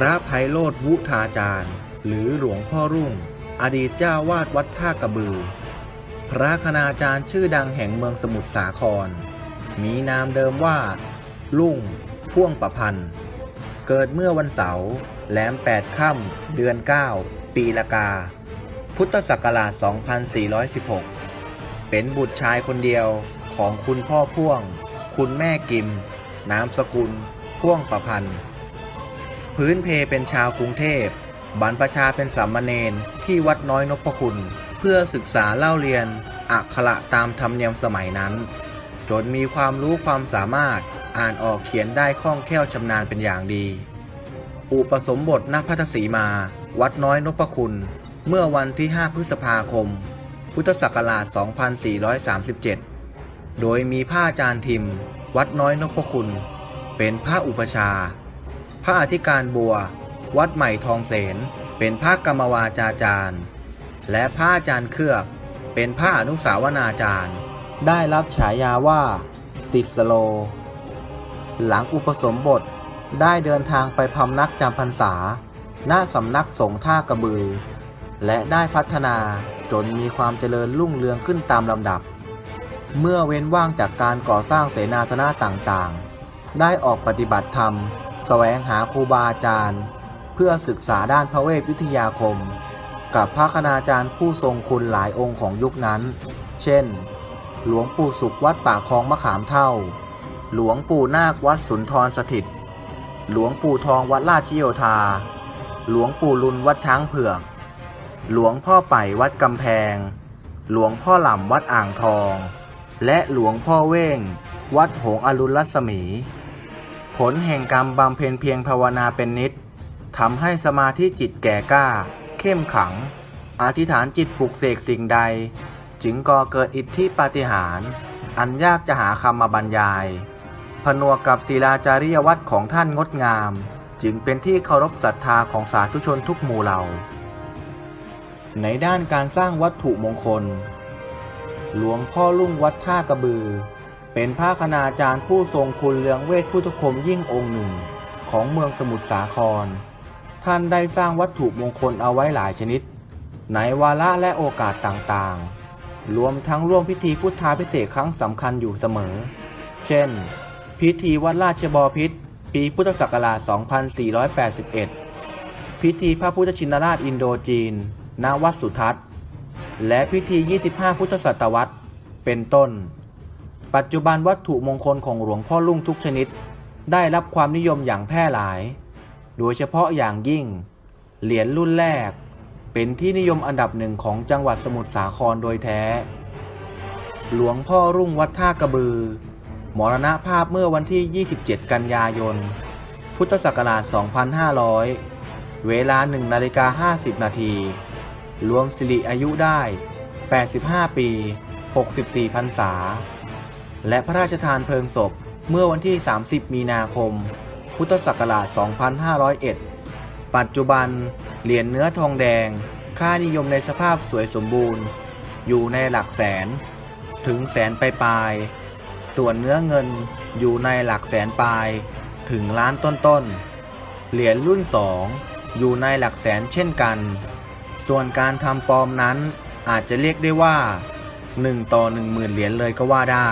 พระไพโรธวุธาจารย์ หรือหลวงพ่อรุ่ง อดีตเจ้าวาดวัดท่ากระบือ พระคณาจารย์ชื่อดังแห่งเมืองสมุทรสาคร มีนามเดิมว่า ลุ่ง พ่วงประพันธ์ เกิดเมื่อวันเสาร์แหลมแปดค่ำเดือน 9 ปีละกา พุทธศักราช 2416 เป็นบุตรชายคนเดียวของคุณพ่อพ่วง คุณแม่กิม นามสกุล พ่วงประพันธ์ พื้นเพเป็นชาวกรุงเทพบรรพชาเป็นสามเณรที่วัดน้อยนพคุณ เพื่อศึกษาเล่าเรียนอักขระตามธรรมเนียมสมัยนั้น จนมีความรู้ความสามารถอ่านออกเขียนได้คล่องแคล่วชำนาญเป็นอย่างดี อุปสมบทณพัทสีมา วัดน้อยนพคุณ เมื่อวันที่ 5 พฤษภาคม พุทธศักราช 2437 โดยมีพระอาจารย์ทิม วัดน้อยนพคุณ เป็นพระอุปชา พระอธิการบัว วัดใหม่ทองเสน เป็นพระกรรมวาจาจารย์ และพระอาจารย์เครือบ เป็นพระอนุสาวนาจารย์ ได้รับฉายาว่า ติสโล หลังอุปสมบทได้เดินทางไปพำนักจำพรรษาณสำนักสงฆ์ท่ากระบือ และได้พัฒนาจนมีความเจริญรุ่งเรืองขึ้นตามลำดับ เมื่อเว้นว่างจากการก่อสร้างเสนาสนะต่างๆ ได้ออกปฏิบัติธรรม แสวงหาครูบาอาจารย์ เพื่อศึกษาด้านพระเวทวิทยาคม กับพระคณาจารย์ผู้ทรงคุณหลายองค์ของยุคนั้น เช่น หลวงปู่สุขวัดป่าคลองมะขามเท่า หลวงปู่นาควัดสุนทรสถิต หลวงปู่ทองวัดราชโยธา หลวงปู่ลุนวัดช้างเผือก หลวงพ่อไป่วัดกำแพง หลวงพ่อหล่ำวัดอ่างทอง และหลวงพ่อเว้งวัดหงอรุณรัศมี ผลแห่งกรรมบำเพ็ญเพียงภาวนาเป็นนิดทำให้สมาธิจิตแก่กล้า เข้มขัง อธิษฐานจิตปลุกเสกสิ่งใด จึงก่อเกิดอิทธิปาฏิหาริย์อันยากจะหาคำมาบรรยาย ผนวกกับศิลาจาริยวัตรของท่านงดงาม จึงเป็นที่เคารพศรัทธาของสาธุชนทุกหมู่เหล่า ในด้านการสร้างวัตถุมงคล หลวงพ่อลุ่งวัดท่ากระบือ เป็นพระคณาจารย์ผู้ทรงคุณเรืองเวทพุทธคมยิ่งองค์หนึ่ง ของเมืองสมุทรสาคร ท่านได้สร้างวัตถุมงคลเอาไว้หลายชนิด ในวาระและโอกาสต่างๆ รวมทั้งร่วมพิธีพุทธาพิเศษครั้งสำคัญอยู่เสมอ เช่น พิธีวัดราชบอพิษปีพุทธศักราช 2481 พิธีพระพุทธชินราชอินโดจีน ณ วัดสุทัศน์ และพิธี 25 พุทธศตวรรษ เป็นต้น ปัจจุบันวัตถุมงคลของหลวงพ่อลุ่งทุกชนิด ได้รับความนิยมอย่างแพร่หลาย โดยเฉพาะอย่างยิ่ง เหรียญรุ่นแรก เป็นที่นิยมอันดับหนึ่งของจังหวัดสมุทรสาครโดยแท้ หลวงพ่อรุ่งวัดท่ากระบือ มรณภาพเมื่อวันที่ 27 กันยายน พุทธศักราช 2500 เวลา1นาฬิกา50 นาที รวมสิริอายุได้ 85 ปี 64พรรษา และพระราชทานเพลิงศพเมื่อวันที่ 30 มีนาคม พุทธศักราช 2501 ปัจจุบัน เหรียญเนื้อทองแดง ค่านิยมในสภาพสวยสมบูรณ์ อยู่ในหลักแสน ถึงแสนปลายๆส่วนเนื้อเงินอยู่ในหลักแสนปลาย ถึงล้านต้นๆ เหรียญรุ่นสองอยู่ในหลักแสนเช่นกัน ส่วนการทำปลอมนั้นอาจจะเรียกได้ว่า 1 ต่อ 1 0,000 เหรียญเลยก็ว่าได้